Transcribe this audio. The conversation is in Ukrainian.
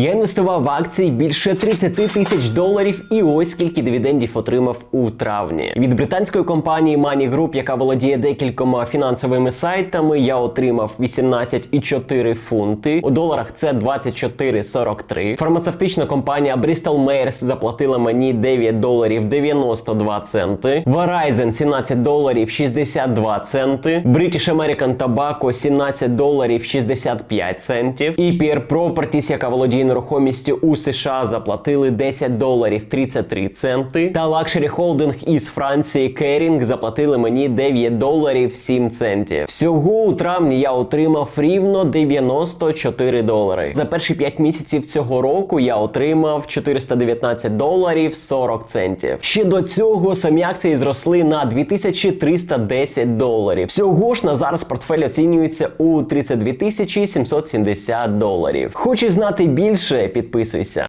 Я інвестував в акції більше 30 тисяч доларів, і ось скільки дивідендів отримав у травні. Від британської компанії Money Group, яка володіє декількома фінансовими сайтами, я отримав 18,4 фунти. У доларах це 24,43. Фармацевтична компанія Bristol Myers заплатила мені 9 доларів 92 центи. Verizon 17 доларів 62 центи. British American Tobacco 17 доларів 65 центів. І PR Properties, яка володіє нерухомістю у США, заплатили 10 доларів 33 центи. Та Luxury Holding із Франції Керінг заплатили мені 9 доларів 7 центів. Всього у травні я отримав рівно 94 долари. За перші 5 місяців цього року я отримав 419 доларів 40 центів. Ще до цього самі акції зросли на 2310 доларів. Всього ж на зараз портфель оцінюється у 32 770 доларів. Хочеш знати більше? Підписуйся.